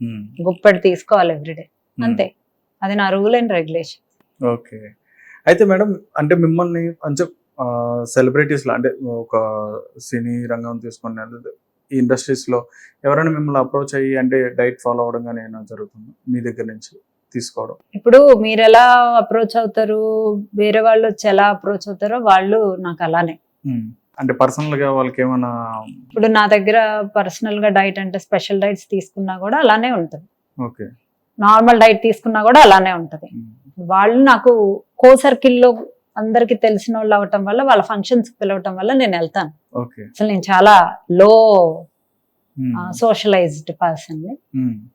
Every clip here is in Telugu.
ఉమ్, గుప్పటి తీసుకోవాలి ఎవ్రీడే. ఉమ్. అంతే. అది నా రూల్ అండ్ రెగ్యులేషన్. ఓకే. అయితే మేడం అంటే మిమ్మల్ని కొంచెం సెలబ్రిటీస్లో అంటే ఒక సినీ రంగం తీసుకుని ఈ ఇండస్ట్రీస్లో ఎవరైనా మిమ్మల్ని అప్రోచ్ అయ్యి అంటే డైట్ ఫాలో అవడం కానీ ఏమైనా జరుగుతుంది? మీ దగ్గర నుంచి తీసుకోవడం. ఇప్పుడు మీరు ఎలా అప్రోచ్ అవుతారు? వేరే వాళ్ళు వచ్చి ఎలా అప్రోచ్ అవుతారో వాళ్ళు నాకు అలానే. ఉమ్, అంటే పర్సనల్గా వాళ్ళకి ఏమైనా ఇప్పుడు నా దగ్గర పర్సనల్గా డైట్ అంటే స్పెషల్ డైట్స్ తీసుకున్నా కూడా అలానే ఉంటుంది. ఓకే. నార్మల్ డైట్ తీసుకున్నా కూడా అలానే ఉంటది. వాళ్ళు నాకు కో సర్కిల్లో అందరికి తెలిసిన వాళ్ళు అవటం వల్ల వాళ్ళ ఫంక్షన్స్ పిలవటం వల్ల నేను వెళ్తాను. అసలు నేను చాలా లో సోషలైజ్డ్ పర్సన్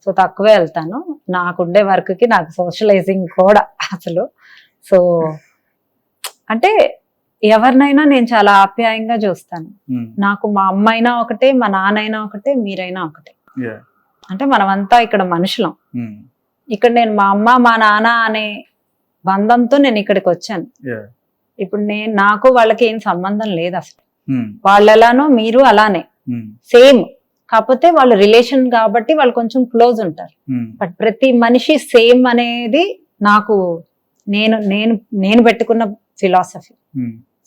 సో తక్కువే వెళ్తాను. నాకుండే వర్క్కి నాకు సోషలైజింగ్ కూడా అసలు. సో అంటే ఎవరినైనా నేను చాలా ఆప్యాయంగా చూస్తాను. ఉమ్, నాకు మా అమ్మ అయినా ఒకటే మా నాన్నైనా ఒకటే మీరైనా ఒకటే. అంటే మనమంతా ఇక్కడ మనుషులం. ఉమ్, ఇక్కడ నేను మా అమ్మ మా నాన్న అనే బంధంతో నేను ఇక్కడికి వచ్చాను. ఇప్పుడు నేను నాకు వాళ్ళకి ఏం సంబంధం లేదు అసలు. ఉమ్, వాళ్ళు ఎలానో మీరు అలానే. సేమ్. కాకపోతే వాళ్ళు రిలేషన్ కాబట్టి వాళ్ళు కొంచెం క్లోజ్ ఉంటారు. బట్ ప్రతి మనిషి సేమ్ అనేది నాకు నేను నేను నేను పెట్టుకున్న ఫిలాసఫీ.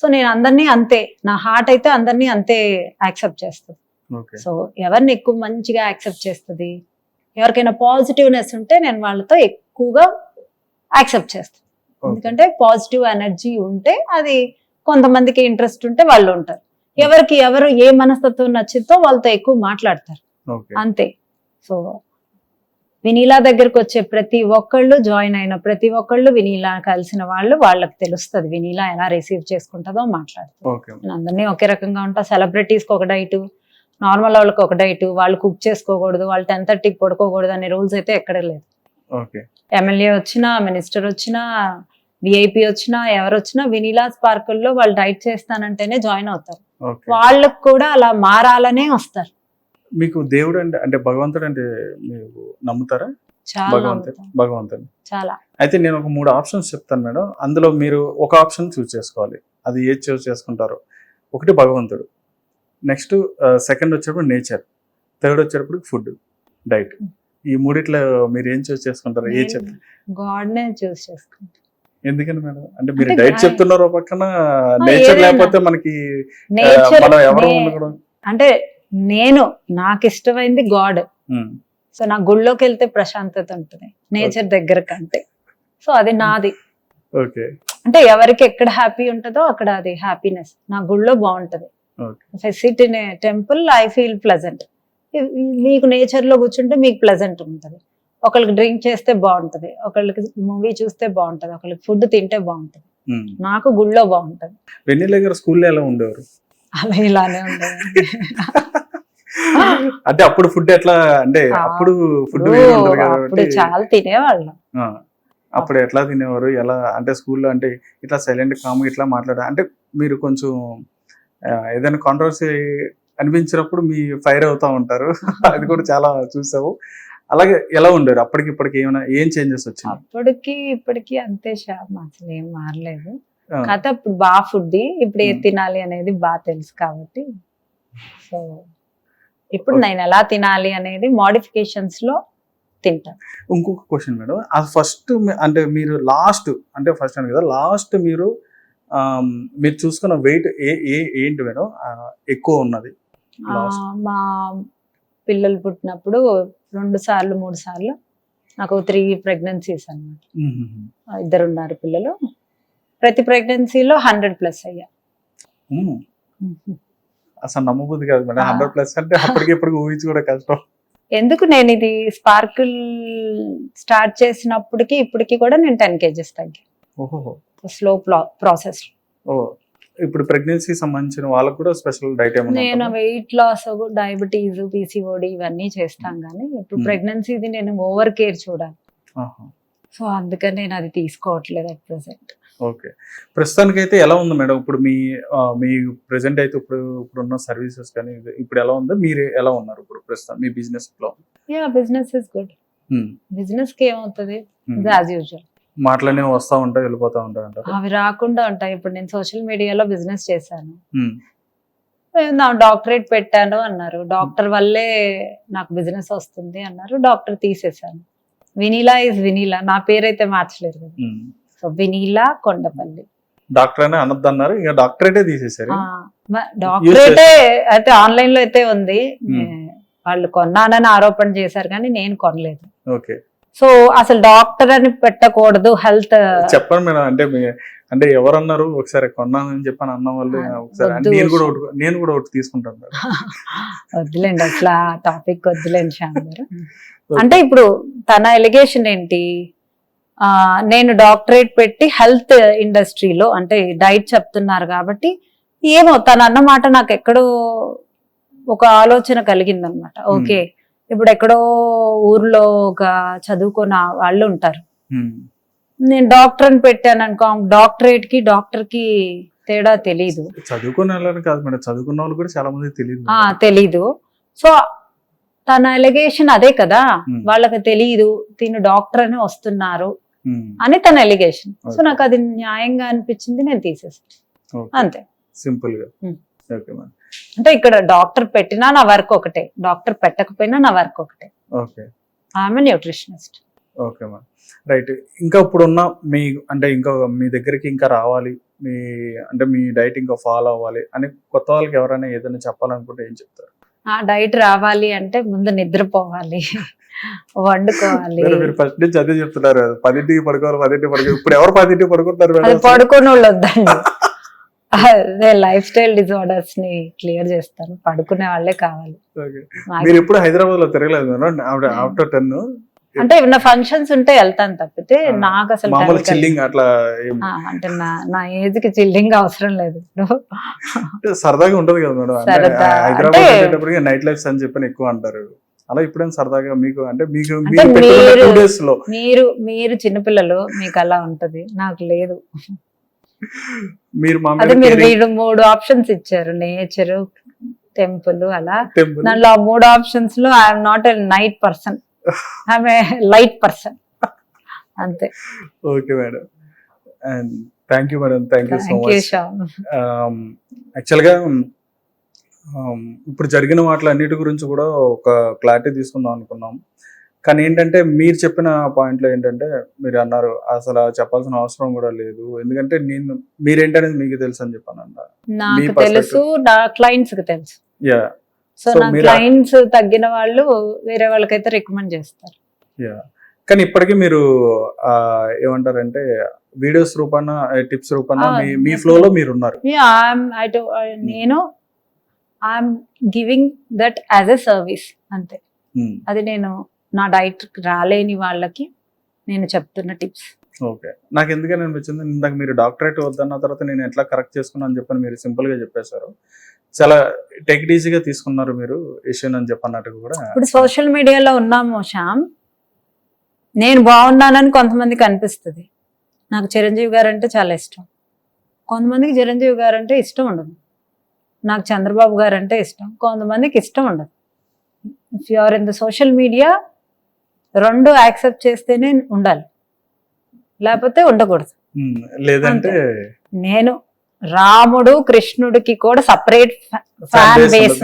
సో నేను అందరినీ అంతే నా హార్ట్ అయితే అందరినీ అంతే యాక్సెప్ట్ చేస్తుంది. సో ఎవరిని ఎక్కువ మంచిగా యాక్సెప్ట్ చేస్తుంది? ఎవరికైనా పాజిటివ్నెస్ ఉంటే నేను వాళ్ళతో ఎక్కువగా యాక్సెప్ట్ చేస్తాను. ఎందుకంటే పాజిటివ్ ఎనర్జీ ఉంటే అది కొంతమందికి ఇంట్రెస్ట్ ఉంటే వాళ్ళు ఉంటారు. ఎవరికి ఎవరు ఏ మనస్తత్వం నచ్చిందో వాళ్ళతో ఎక్కువ మాట్లాడతారు. అంతే. సో వినీలా దగ్గరకు వచ్చే ప్రతి ఒక్కళ్ళు జాయిన్ అయిన ప్రతి ఒక్కళ్ళు వినీలా కలిసిన వాళ్ళు వాళ్ళకి తెలుస్తుంది వినీలా ఎలా రిసీవ్ చేసుకుంటుందో మాట్లాడుతుంది. అందరినీ ఒకే రకంగా ఉంటా. సెలబ్రిటీస్కి ఒక డైట్ నార్మల్ వాళ్ళకి ఒక డైట్ వాళ్ళు కుక్ చేసుకోకూడదు వాళ్ళు టెన్ థర్టీకి పడుకోకూడదు అనే రూల్స్ అయితే ఎక్కడ లేదు. ఎమ్మెల్యే వచ్చినా మినిస్టర్ వచ్చినా విఐపి వచ్చినా ఎవరు వచ్చినా వినీలాస్ పార్కుల్లో వాళ్ళు డైట్ చేస్తానంటేనే జాయిన్ అవుతారు. వాళ్ళకు కూడా అలా మారాలనే వస్తారు. మీకు దేవుడు అంటే అంటే భగవంతుడు అంటే మీరు నమ్ముతారా? భగవంతుడు. భగవంతుడు. చాలా. అయితే నేను ఒక మూడు ఆప్షన్స్ చెప్తాను మేడం. అందులో మీరు ఒక ఆప్షన్ చూస్ చేసుకోవాలి. అది ఏది చూస్ చేసుకుంటారో. ఒకటి భగవంతుడు. నెక్స్ట్ సెకండ్ వచ్చేటప్పుడు నేచర్. థర్డ్ వచ్చేటప్పుడు ఫుడ్ డైట్. ఈ మూడిట్లో మీరు ఏం చూస్ చేసుకుంటారు ఏ చెప్తారు గాడ్ నే చూస్ చేసుకుంటా. ఎందుకని మేడం? అంటే మీరు డైట్ చెప్తున్నారు పక్కన నేచర్. లేకపోతే మనకి మనం ఎవరు ఉండకూడదు. అంటే నేను నాకు ఇష్టమైంది గాడ్. ఉమ్, సో నా గుళ్ళోకి వెళ్తే ప్రశాంతత ఉంటుంది. నేచర్ దగ్గర కంటే. సో అది నాది. ఓకే అంటే ఎవరికి ఎక్కడ హ్యాపీ ఉంటుందో అక్కడ అది హ్యాపీనెస్. నా గుళ్ళో బాగుంటది. Sit in temple I feel pleasant మీకు నేచర్లో కూర్చుంటే మీకు ప్లెజెంట్ ఉంటుంది. ఒకళ్ళకి డ్రింక్ చేస్తే బాగుంటది. ఒకళ్ళకి మూవీ చూస్తే బాగుంటది. ఒకళ్ళకి ఫుడ్ తింటే బాగుంటది. ఉమ్. నాకు గుళ్ళో బాగుంటది. వెన్నెల స్కూల్లో ఎలా ఉండేవారు? అలా ఇలానే ఉండేది అంటే అప్పుడు ఫుడ్ ఎట్లా అంటే అప్పుడు ఫుడ్ అప్పుడు చాలా తినేవాళ్ళం. అప్పుడు ఎట్లా తినేవారు ఎలా అంటే స్కూల్లో అంటే ఇట్లా సైలెంట్ కామ్ ఇట్లా మాట్లాడ అంటే మీరు కొంచెం ఏదైనా కాంట్రవర్సీ అనిపించినప్పుడు మీ ఫైర్ అవుతా ఉంటారు. అది కూడా చాలా చూసావు. అలాగే ఎలా ఉండేరు అప్పటికి ఇప్పటికి ఏమైనా ఏం చేంజెస్ వచ్చింది అప్పటికి ఇప్పటికి అంతే షాప్ అసలు ఏం మారలేదు. కథ ఇప్పుడు బాగా ఫుడ్ ఇప్పుడు ఏది Hmm. తినాలి అనేది బాగా తెలుసు కాబట్టి. సో ఇప్పుడు. నేను ఎలా తినాలి అనేది మోడిఫికేషన్స్లో తింటాను ఇంకొక క్వశ్చన్ మేడం అది ఫస్ట్ అంటే మీరు లాస్ట్ అంటే ఫస్ట్ అని కదా లాస్ట్ మీరు మీరు చూసుకున్న వెయిట్ ఏ ఏ ఏంటి మేడం ఎక్కువ ఉన్నది. మా పిల్లలు పుట్టినప్పుడు రెండు సార్లు మూడు సార్లు నాకు త్రీ ప్రెగ్నెన్సీస్ అన్నమాట మ్మ్. ఇద్దరు ఉన్నారు పిల్లలు ప్రతి ప్రెగ్నెన్సీలో హండ్రెడ్ ప్లస్ అయ్యా. అసలు నమ్మబుద్ధి కాదు మేడం. హండ్రెడ్ ప్లస్ అంటే అప్పటికి ఇప్పటికి ఊహించి కూడా కష్టం ఎందుకు నేను ఇది స్పార్కిల్ స్టార్ట్ చేసినప్పటికి ఇప్పటికి కూడా నేను టెన్ కేజెస్ తగ్గాను ఓహో స్లో ప్రాసెస్ ఓ ఇప్పుడు ప్రెగ్నెన్సీ సంబంధించిన వాళ్ళకు కూడా స్పెషల్ డైట్ నేను? వెయిట్ లాస్ డయాబెటీస్ పీసీఓడి ఇవన్నీ చేస్తాం కానీ ఇప్పుడు Hmm. ప్రెగ్నెన్సీది నేను ఓవర్ కేర్ చూడాలి. సో అందుకని నేను అది తీసుకోవట్లేదు అట్ ప్రెసెంట్ ఓకే. ప్రస్తుతానికి అయితే ఎలా ఉంది మేడం? ఇప్పుడు మీ మీ ప్రెసెంట్ అయితే ఇప్పుడు ఇప్పుడున్న సర్వీసెస్ కానీ ఇప్పుడు ఎలా ఉందో? మీరు ఎలా ఉన్నారు ఇప్పుడు ప్రస్తుతం మీ బిజినెస్లో? Yeah business is good. బిజినెస్కి ఏమవుతుంది. యాజ్ యూజువల్ మాటలనే వస్తా ఉంటాయి వెళ్ళిపోతా ఉంటాయి అవి రాకుండా ఉంటాయి. ఇప్పుడు నేను సోషల్ మీడియాలో బిజినెస్ చేశాను. నా డాక్టరేట్ పెట్టాను అన్నారు. డాక్టర్ వల్లే నాకు బిజినెస్ వస్తుంది అన్నారు. డాక్టర్ తీసేశాను. వినీలా ఇస్ వినీలా నా పేరైతే మార్చలేరు కదా సో వినీలా కొండపల్లి. డాక్టర్ అనే అనొద్దు అన్నారు. ఇక డాక్టరేటే మ- డాక్టరేటే అయితే ఆన్లైన్లో అయితే ఉంది. వాళ్ళు కొన్నానని ఆరోపణ చేశారు కానీ నేను కొనలేదు. ఓకే. సో అసలు డాక్టర్ అని పెట్టకూడదు హెల్త్ చెప్పండి మేడం. అంటే అంటే ఎవరన్నారు ఒకసారి కొన్నానని చెప్పని అన్న వాళ్ళు ఒకసారి. నేను కూడా ఒకటి నేను కూడా ఒకటి తీసుకుంటాను. వద్దులేండి అట్లా టాపిక్ వద్దులేండి శ్యామ్ గారు. అంటే ఇప్పుడు తన ఎలిగేషన్ ఏంటి? నేను డాక్టరేట్ పెట్టి హెల్త్ ఇండస్ట్రీలో అంటే డైట్ చెప్తున్నారు కాబట్టి ఏమో తన అన్న మాట నాకు ఎక్కడో ఒక ఆలోచన కలిగిందనమాట. ఓకే ఇప్పుడు ఎక్కడో ఊర్లో ఒక చదువుకున్న వాళ్ళు ఉంటారు. ఉమ్. నేను డాక్టర్ అని పెట్టాను అనుకో డాక్టరేట్కి డాక్టర్కి తేడా తెలీదు. చదువుకున్న వాళ్ళని కాదు మేడం చదువుకున్న వాళ్ళు కూడా చాలా మంది తెలియదు ఆ తెలీదు. సో తన ఎలిగేషన్ అదే కదా. Hmm. వాళ్ళకి తెలియదు తిను డాక్టర్ అని వస్తున్నారు. అని తన ఎలిగేషన్ సో. నాకు అది న్యాయంగా అనిపించింది నేను తీసేసాను. అంతే. సింపుల్గా. మేడం అంటే ఇక్కడ డాక్టర్ పెట్టినా నా వర్క్ ఒకటే. డాక్టర్ పెట్టకపోయినా నా వర్క్ ఒకటే. ఓకే ఆమె న్యూట్రిషనిస్ట్ ఓకే మ్యామ్ రైట్ ఇంకా ఇప్పుడున్న మీ అంటే ఇంకా మీ దగ్గరికి ఇంకా రావాలి. మీ అంటే మీ డైట్ ఇంకా ఫాలో అవ్వాలి అని కొత్త వాళ్ళకి ఎవరైనా ఏదైనా చెప్పాలనుకుంటే ఏం చెప్తారు? ఆ డైట్ రావాలి అంటే ముందు నిద్రపోవాలి. వండుకోవాలి. మీరు- ఫస్ట్ నుంచి అదే చెప్తున్నారు కదా, పదింటికి పడుకోవాలి పదింటికి పడుకోవాలి. ఇప్పుడు ఎవరు పదింటికి పడుకుంటారు అది మేడం? పడుకొని వాళ్ళు వద్దండి అదే లైఫ్ స్టైల్ డిజార్డర్స్ని క్లియర్ చేస్తాను. పడుకునే వాళ్ళే కావాలి. మీరు ఎప్పుడు హైదరాబాద్లో తిరగలేదు మేడం? ఆఫ్టర్ టెన్ అంటే ఏమైనా ఫంక్షన్స్ ఉంటే వెళ్తాను తప్పితే నాకు అసలు చిల్లింగ్ అట్లా అంటే నా నా ఏజ్కి చిల్లింగ్ అవసరం లేదు. సరదాగా ఉంటది కదా మేడం. హైదరాబాద్ నైట్ లైఫ్ అని చెప్పని ఎక్కువ అంటారు. అలా ఇప్పుడేం సరదాగా మీకు అంటే మీకు మీరు మీరు- చిన్నపిల్లలు మీకు అలా ఉంటది. నాకు లేదు. మీరు అదే మీరు మీరు మూడు ఆప్షన్స్ ఇచ్చారు. నేచర్ టెంపుల్ అలా. దానిలో ఆ మూడు ఆప్షన్స్లో I'm not a night person I'm light person అంతే. Okay madam and thank you madam thank you so much యాక్చువల్గా ఇప్పుడు జరిగిన వాటిలన్నిటి గురించి కూడా ఒక క్లారిటీ తీసుకుందాం అనుకున్నాం. కానీ ఏంటంటే మీరు చెప్పిన పాయింట్లో ఏంటంటే మీరు అన్నారు అసలు చెప్పాల్సిన అవసరం కూడా లేదు. ఎందుకంటే నేను మీరేంటనేది మీకు తెలుసు అని చెప్పాను అన్న నాకు. తెలుసు నా క్లయింట్స్కి తెలుసు. యా సో నా క్లయింట్స్ తగ్గిన వాళ్ళు వేరే వాళ్ళకైతే రికమెండ్ చేస్తారు. యా కానీ ఇప్పటికీ మీరు ఏమంటారంటే వీడియోస్ రూపాన టిప్స్ రూపాన మీ ఫ్లోలో. మీరు ఉన్నారు నేను I'm giving that as a service అంతే. ఉమ్, అది నేను నా డైట్ రాలేని వాళ్ళకి నేను చెప్తున్న టిప్స్ ఓకే నాకు ఎందుకని అనిపించింది ఇందాక మీరు డాక్టరేట్ వద్దన్న తర్వాత నేను ఎట్లా కరెక్ట్ చేసుకున్నాను అని చెప్పని మీరు సింపుల్గా చెప్పేశారు. చాలా టెక్ ఈజీగా తీసుకున్నారు మీరు ఇష్యూని అని చెప్పన్నట్టు కూడా. ఇప్పుడు సోషల్ మీడియాలో ఉన్నాము శ్యామ్. నేను బాగున్నానని కొంతమందికి అనిపిస్తుంది. నాకు చిరంజీవి గారు అంటే చాలా ఇష్టం. కొంతమందికి చిరంజీవి గారు అంటే ఇష్టం ఉండదు. నాకు చంద్రబాబు గారు అంటే ఇష్టం. కొంతమందికి ఇష్టం ఉండదు. If you are in the social media రెండు యాక్సెప్ట్ చేస్తేనే ఉండాలి. లేకపోతే ఉండకూడదు. లేదంటే నేను రాముడు కృష్ణుడికి కూడా సపరేట్ ఫ్యాన్ బేస్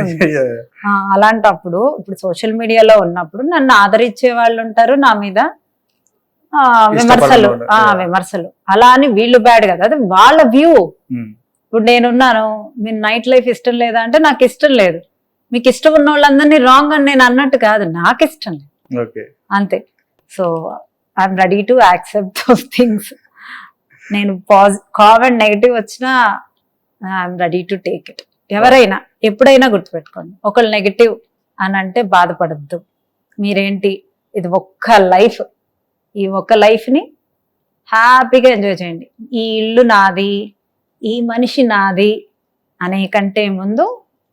అలాంటప్పుడు ఇప్పుడు సోషల్ మీడియాలో ఉన్నప్పుడు నన్ను ఆదరించే వాళ్ళు ఉంటారు నా మీద. విమర్శలు. ఆ. విమర్శలు. అలా అని వీళ్ళు బ్యాడ్ కదా. అది వాళ్ళ వ్యూ ఉమ్, ఇప్పుడు నేనున్నాను మీరు నైట్ లైఫ్ ఇష్టం లేదా అంటే నాకు ఇష్టం లేదు. మీకు ఇష్టం ఉన్న వాళ్ళందరినీ రాంగ్ అని నేను అన్నట్టు కాదు. నాకు ఇష్టం లేదు. అంతే. So I'm ready to accept those things నేను పాజ్ కామెంట్ నెగిటివ్ వచ్చినా I'm ready to take it ఎవరైనా ఎప్పుడైనా గుర్తుపెట్టుకోండి. ఒకళ్ళు నెగిటివ్ అని అంటే బాధపడద్దు. మీరేంటి? ఇది ఒక్క లైఫ్ ఈ ఒక్క లైఫ్ని హ్యాపీగా ఎంజాయ్ చేయండి. ఈ ఇల్లు నాది ఈ మనిషి నాది అనే కంటే ముందు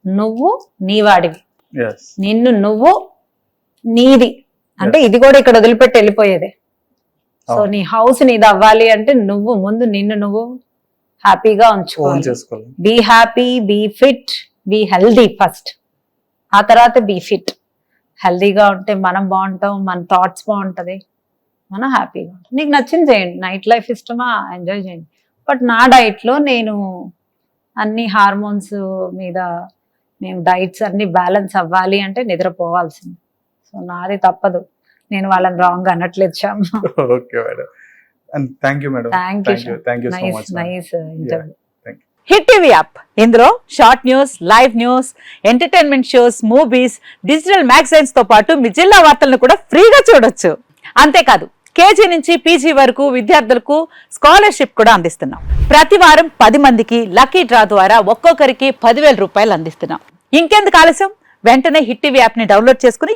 నువ్వు నీవాడివి. నిన్ను నువ్వు నీది. అంటే ఇది కూడా ఇక్కడ వదిలిపెట్టి వెళ్ళిపోయేదే. సో. నీ హౌస్ నీది అవ్వాలి అంటే నువ్వు ముందు నిన్ను నువ్వు హ్యాపీగా ఉంచుకోవాలి. Be happy be fit be healthy first ఆ తర్వాత బీ ఫిట్ హెల్దీగా ఉంటే మనం బాగుంటాం మన థాట్స్ బాగుంటది. మనం హ్యాపీగా ఉంటాం. నీకు నచ్చింది చేయండి. నైట్ లైఫ్ ఇష్టమా? ఎంజాయ్ చేయండి. బట్ నా diet లో నేను అన్ని హార్మోన్స్ మీద మేము డైట్స్ అన్ని బ్యాలెన్స్ అవ్వాలి అంటే నిద్రపోవాల్సింది. సో నాది తప్పదు. నేను వాళ్ళని రాంగ్ అనట్లేదు Shyam. Okay madam and thank you madam thank you thank you so much nice interview hit TV app ఇందులో short news live news entertainment shows movies digital మ్యాగజైన్స్తో పాటు మీ జిల్లా వార్తలను కూడా ఫ్రీగా చూడొచ్చు. అంతేకాదు కేజీ నుంచి పీజీ వరకు విద్యార్థులకు స్కాలర్షిప్ కూడా అందిస్తున్నాం. ప్రతి వారం పది మందికి లక్కీ డ్రా ద్వారా ఒక్కొక్కరికి పదివేల రూపాయలు అందిస్తున్నాం. ఇంకెందుకు ఆలస్యం? వెంటనే హిట్ టీవీ యాప్ని డౌన్లోడ్ చేసుకుని